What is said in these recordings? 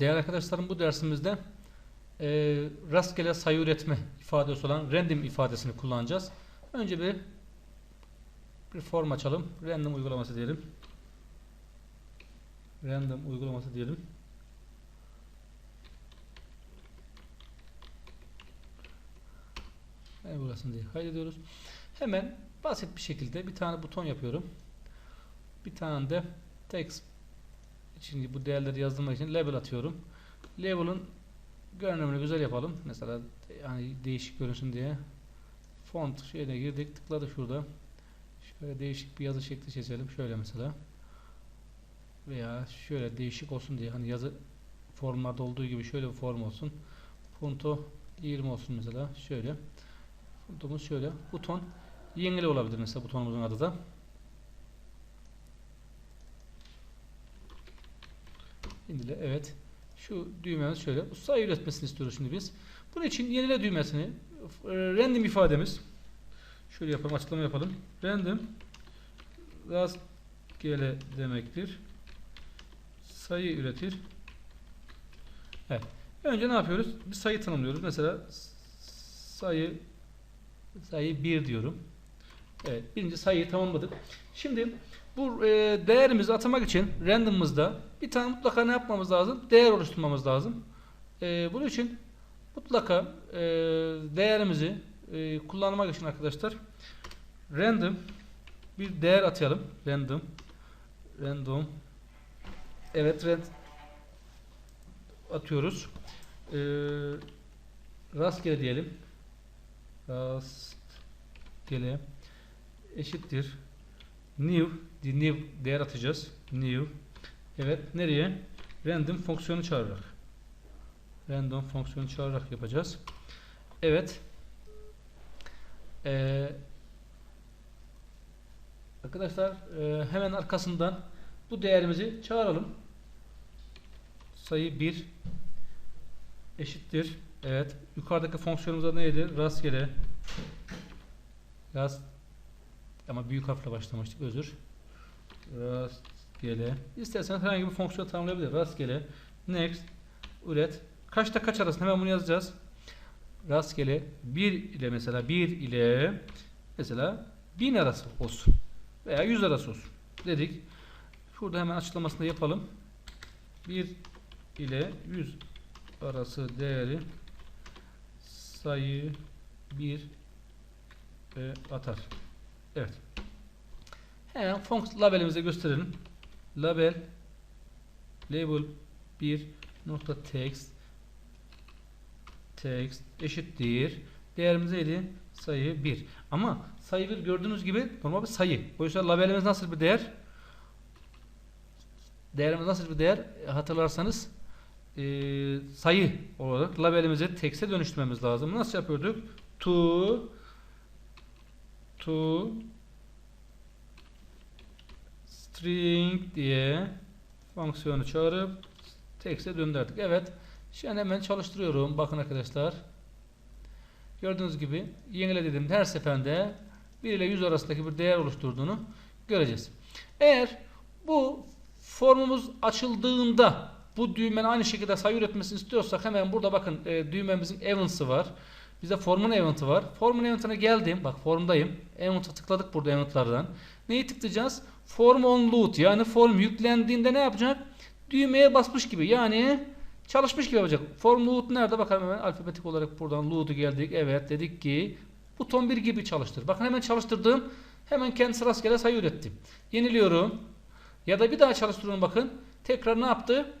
Değerli arkadaşlarım bu dersimizde e, rastgele sayı üretme ifadesi olan random ifadesini kullanacağız. Önce bir bir form açalım. Random uygulaması diyelim. Random uygulaması diyelim. En burasını diye kaydediyoruz. Hemen basit bir şekilde bir tane buton yapıyorum. Bir tane de text için bu değerleri yazdırmak için label atıyorum. Label'ın görünümünü güzel yapalım. Mesela yani değişik görünsün diye font şeyine girdik tıkladık şurada. Şöyle değişik bir yazı şekli seçelim. Şöyle mesela. Veya şöyle değişik olsun diye hani yazı formlarda olduğu gibi şöyle bir form olsun. Fontu 20 olsun mesela. Şöyle. Fontumuz şöyle. Buton yengili olabilir mesela butonumuzun adı da. İndile evet. Şu düğmemiz şöyle. Sayı üretmesini istiyoruz şimdi biz. Bunun için yenile düğmesini e, random ifademiz şöyle yapalım açıklama yapalım. Random rastgele demektir. Sayı üretir. Evet. Önce ne yapıyoruz? Bir sayı tanımlıyoruz. Mesela sayı sayı 1 diyorum. Evet, birinci sayıyı tamamladık. Şimdi bu e, değerimizi atamak için random'ımızda bir tane mutlaka ne yapmamız lazım? Değer oluşturmamız lazım. E, bunun için mutlaka e, değerimizi e, kullanmak için arkadaşlar random bir değer atayalım. Random random evet rand atıyoruz. E, rastgele diyelim. Rastgele eşittir new new değer atacağız. New evet nereye? Random fonksiyonu çağırarak. Random fonksiyonu çağırarak yapacağız. Evet. Ee, arkadaşlar e, hemen arkasından bu değerimizi çağıralım. Sayı 1 eşittir. Evet. Yukarıdaki fonksiyonumuz da neydi? Rastgele. Rast ama büyük harfle başlamıştık. Özür. Rastgele. İsterseniz herhangi bir fonksiyon tanımlayabilir. Rastgele. Next. Üret. Kaçta kaç arasında hemen bunu yazacağız. Rastgele 1 ile mesela 1 ile mesela 1000 arası olsun. Veya 100 arası olsun. Dedik. Şurada hemen açıklamasını yapalım. 1 ile 100 arası değeri sayı 1 e, atar. Evet. Hemen fonksiyon labelimize gösterelim. Label label 1 nokta text text eşittir. Değerimiz neydi? Sayı 1. Ama sayı 1 gördüğünüz gibi normal bir sayı. Oysa labelimiz nasıl bir değer? Değerimiz nasıl bir değer? Hatırlarsanız e, sayı olarak labelimizi text'e dönüştürmemiz lazım. Nasıl yapıyorduk? To to string diye fonksiyonu çağırıp text'e döndürdük. Evet. Şimdi hemen çalıştırıyorum. Bakın arkadaşlar. Gördüğünüz gibi yenile dedim her seferinde 1 ile 100 arasındaki bir değer oluşturduğunu göreceğiz. Eğer bu formumuz açıldığında bu düğmenin aynı şekilde sayı üretmesini istiyorsak hemen burada bakın e, düğmemizin events'ı var. Bize formun event'ı var. Formun event'ine geldim. Bak formdayım. Event'a tıkladık burada event'lardan. Neyi tıklayacağız? Form on load yani form yüklendiğinde ne yapacak? Düğmeye basmış gibi yani çalışmış gibi yapacak. Form load nerede? Bakalım hemen alfabetik olarak buradan load'u geldik. Evet dedik ki buton 1 gibi çalıştır. Bakın hemen çalıştırdım. Hemen kendisi rastgele sayı üretti. Yeniliyorum. Ya da bir daha çalıştırıyorum bakın. Tekrar ne yaptı?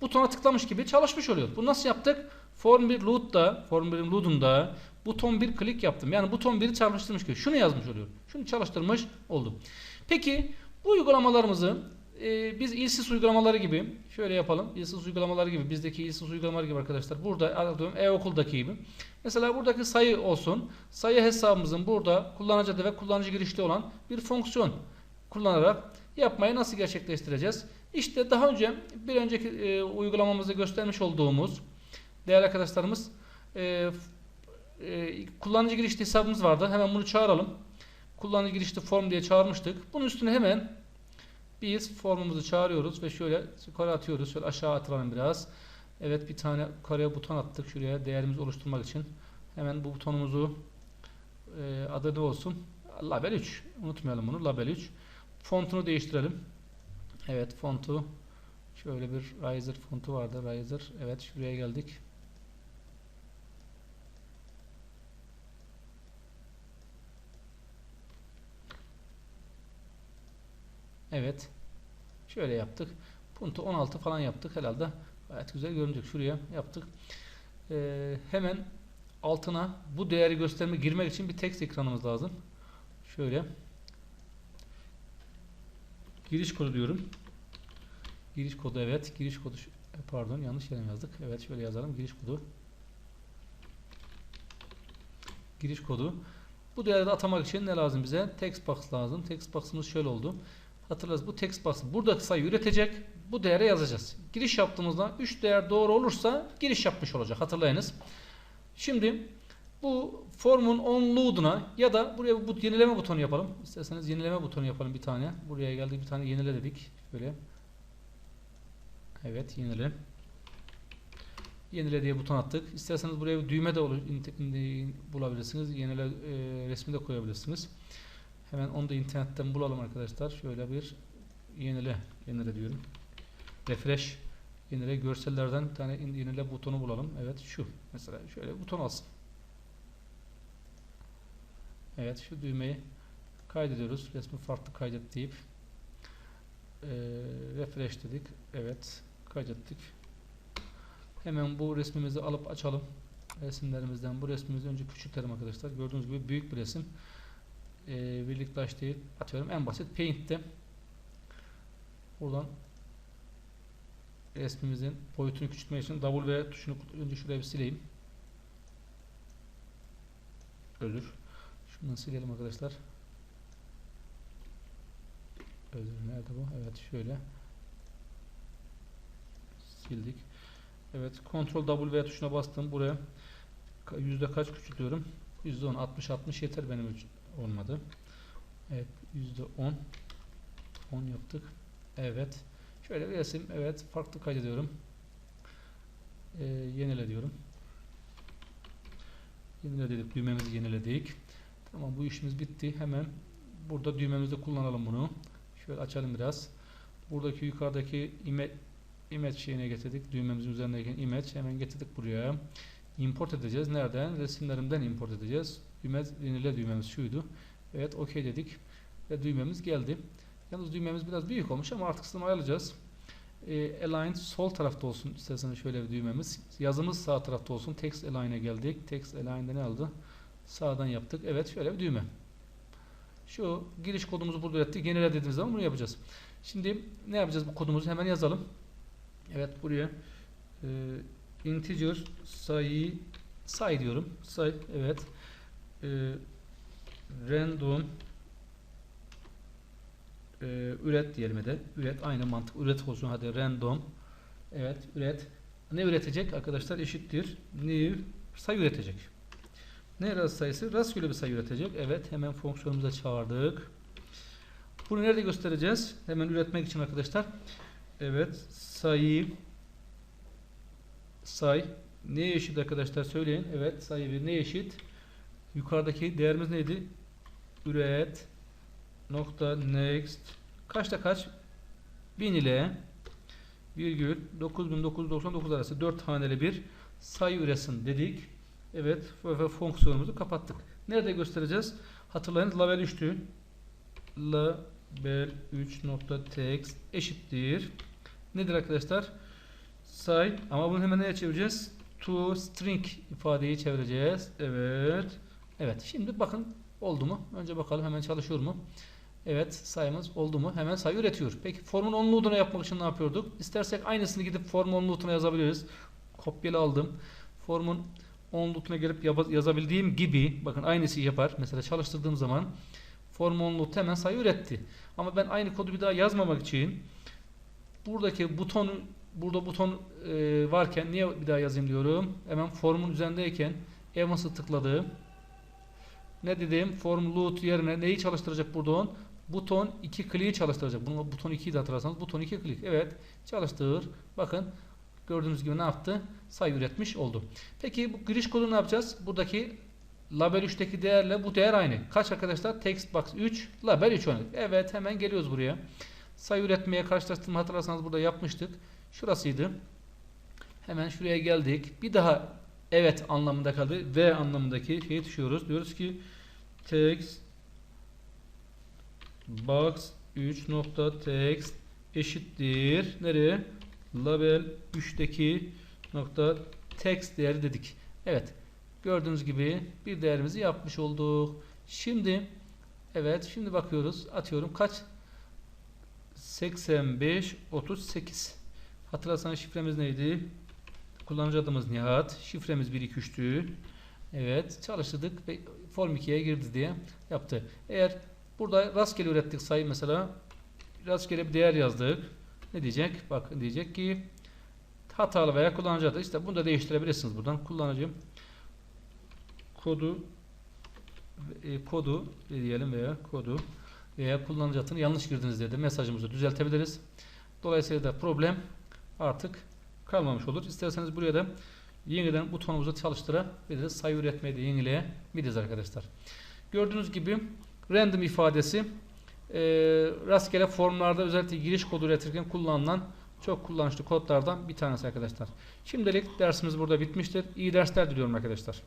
Butona tıklamış gibi çalışmış oluyor. Bu nasıl yaptık? Form 1 load'da, Form 1'in load'unda buton 1 klik yaptım. Yani buton 1'i çalıştırmış gibi. Şunu yazmış oluyor. Şunu çalıştırmış oldum. Peki bu uygulamalarımızı e, biz ilsiz uygulamaları gibi şöyle yapalım. İlsiz uygulamaları gibi bizdeki ilsiz uygulamalar gibi arkadaşlar. Burada atıyorum e-okuldaki gibi. Mesela buradaki sayı olsun. Sayı hesabımızın burada kullanıcı adı ve kullanıcı girişli olan bir fonksiyon kullanarak yapmayı nasıl gerçekleştireceğiz? İşte daha önce bir önceki e, uygulamamızda göstermiş olduğumuz değerli arkadaşlarımız e, e, kullanıcı girişli hesabımız vardı. Hemen bunu çağıralım. Kullanıcı girişli form diye çağırmıştık. Bunun üstüne hemen Biz formumuzu çağırıyoruz ve şöyle yukarı atıyoruz. Şöyle aşağı atalım biraz. Evet bir tane yukarıya buton attık şuraya değerimizi oluşturmak için. Hemen bu butonumuzu e, adı ne olsun? Label 3. Unutmayalım bunu. Label 3. Fontunu değiştirelim. Evet fontu şöyle bir Riser fontu vardı. Riser. Evet şuraya geldik. Evet. Şöyle yaptık. Punto 16 falan yaptık herhalde. Gayet güzel görünecek. Şuraya yaptık. Ee, hemen altına bu değeri gösterme girmek için bir text ekranımız lazım. Şöyle. Giriş kodu diyorum. Giriş kodu evet. Giriş kodu şu- pardon yanlış yere yazdık? Evet şöyle yazalım. Giriş kodu. Giriş kodu. Bu değeri de atamak için ne lazım bize? Text box lazım. Text box'ımız şöyle oldu. Hatırlarız bu text box buradaki sayı üretecek. Bu değere yazacağız. Giriş yaptığımızda 3 değer doğru olursa giriş yapmış olacak. Hatırlayınız. Şimdi bu formun onload'una ya da buraya bu yenileme butonu yapalım. İsterseniz yenileme butonu yapalım bir tane. Buraya geldik bir tane yenile dedik. Şöyle. Evet yenile. Yenile diye buton attık. İsterseniz buraya bir düğme de bulabilirsiniz. Yenile e, resmi de koyabilirsiniz. Hemen onu da internetten bulalım arkadaşlar. Şöyle bir yenile, yenile diyorum. Refresh, yenile görsellerden bir tane yenile butonu bulalım. Evet şu mesela şöyle buton alsın. Evet şu düğmeyi kaydediyoruz. Resmi farklı kaydet deyip eee, refresh dedik. Evet kaydettik. Hemen bu resmimizi alıp açalım. Resimlerimizden bu resmimizi önce küçültelim arkadaşlar. Gördüğünüz gibi büyük bir resim. Eee birliktaş değil. Atıyorum en basit Paint'te. Buradan resmimizin boyutunu küçültmek için W tuşunu önce şuraya bir sileyim. Özür. Şunu silelim arkadaşlar. Özür nerede bu? Evet şöyle. Sildik. Evet Ctrl W tuşuna bastım buraya. Yüzde kaç küçültüyorum? Yüzde 10 60 60 yeter benim için. Olmadı. Evet yüzde 10 10 yaptık. Evet. Şöyle bir resim. Evet farklı kaydediyorum. Ee, yenile diyorum. Yenile dedik. Düğmemizi yeniledik. Tamam bu işimiz bitti. Hemen burada düğmemizde kullanalım bunu. Şöyle açalım biraz. Buradaki yukarıdaki image, image şeyine getirdik. Düğmemizin üzerindeki image hemen getirdik buraya. Import edeceğiz. Nereden? Resimlerimden import edeceğiz. Düğme, yenile düğmemiz şuydu. Evet OK dedik. Ve düğmemiz geldi. Yalnız düğmemiz biraz büyük olmuş ama artık sınırı ayarlayacağız. E, align sol tarafta olsun isterseniz şöyle bir düğmemiz. Yazımız sağ tarafta olsun. Text align'e geldik. Text align'de ne aldı? Sağdan yaptık. Evet şöyle bir düğme. Şu giriş kodumuzu burada ürettik. Yenile dediğimiz zaman bunu yapacağız. Şimdi ne yapacağız bu kodumuzu hemen yazalım. Evet buraya e, integer sayı say diyorum. Say evet. E, random e, üret diyelim de. Üret aynı mantık. Üret olsun hadi random. Evet üret. Ne üretecek arkadaşlar? Eşittir. New sayı üretecek. Ne rast sayısı? Rastgele bir sayı üretecek. Evet hemen fonksiyonumuza çağırdık. Bunu nerede göstereceğiz? Hemen üretmek için arkadaşlar. Evet sayı say neye eşit arkadaşlar söyleyin. Evet sayı bir neye eşit? Yukarıdaki değerimiz neydi? Üret nokta next kaçta kaç? 1000 ile virgül 9999 arası 4 haneli bir sayı üresin dedik. Evet ve fonksiyonumuzu kapattık. Nerede göstereceğiz? Hatırlayın label 3'tü. Label 3 nokta text eşittir. Nedir arkadaşlar? Say ama bunu hemen neye çevireceğiz? To string ifadeyi çevireceğiz. Evet. Evet. Şimdi bakın oldu mu? Önce bakalım hemen çalışıyor mu? Evet sayımız oldu mu? Hemen sayı üretiyor. Peki formun onluğuna yapmak için ne yapıyorduk? İstersek aynısını gidip form onluğuna yazabiliriz. Kopyala aldım. Formun onluğuna gelip yaba- yazabildiğim gibi bakın aynısı yapar. Mesela çalıştırdığım zaman form onluğu hemen sayı üretti. Ama ben aynı kodu bir daha yazmamak için buradaki butonu burada buton e, varken niye bir daha yazayım diyorum. Hemen formun üzerindeyken Evans'ı tıkladım. Ne dedim? Form loop yerine neyi çalıştıracak burada on? buton 2 kliği çalıştıracak. Bunu buton 2'yi de hatırlarsanız buton 2 klik. Evet çalıştır. Bakın gördüğünüz gibi ne yaptı? Sayı üretmiş oldu. Peki bu giriş kodu ne yapacağız? Buradaki label 3'teki değerle bu değer aynı. Kaç arkadaşlar? Text box 3, label 3 oynadık. Evet hemen geliyoruz buraya. Sayı üretmeye karşılaştırma hatırlarsanız burada yapmıştık. Şurasıydı. Hemen şuraya geldik. Bir daha evet anlamında kaldı. V anlamındaki şeyi düşüyoruz. Diyoruz ki text box 3 nokta text eşittir nereye? Label 3'teki nokta text değeri dedik. Evet. Gördüğünüz gibi bir değerimizi yapmış olduk. Şimdi evet şimdi bakıyoruz. Atıyorum kaç? 85 38. Hatırlarsanız şifremiz neydi? Kullanıcı adımız Nihat. Şifremiz 123'tü. Evet çalıştırdık ve form 2'ye girdi diye yaptı. Eğer burada rastgele ürettik sayı mesela rastgele bir değer yazdık. Ne diyecek? Bak diyecek ki hatalı veya kullanıcı adı. İşte bunu da değiştirebilirsiniz buradan. Kullanıcı kodu e, kodu diyelim veya kodu veya kullanıcı adını yanlış girdiniz diye de mesajımızı düzeltebiliriz. Dolayısıyla da problem artık kalmamış olur. İsterseniz buraya da yeniden butonumuzu çalıştırabiliriz. Sayı üretmeyi de yenileyebiliriz arkadaşlar. Gördüğünüz gibi random ifadesi e, rastgele formlarda özellikle giriş kodu üretirken kullanılan çok kullanışlı kodlardan bir tanesi arkadaşlar. Şimdilik dersimiz burada bitmiştir. İyi dersler diliyorum arkadaşlar.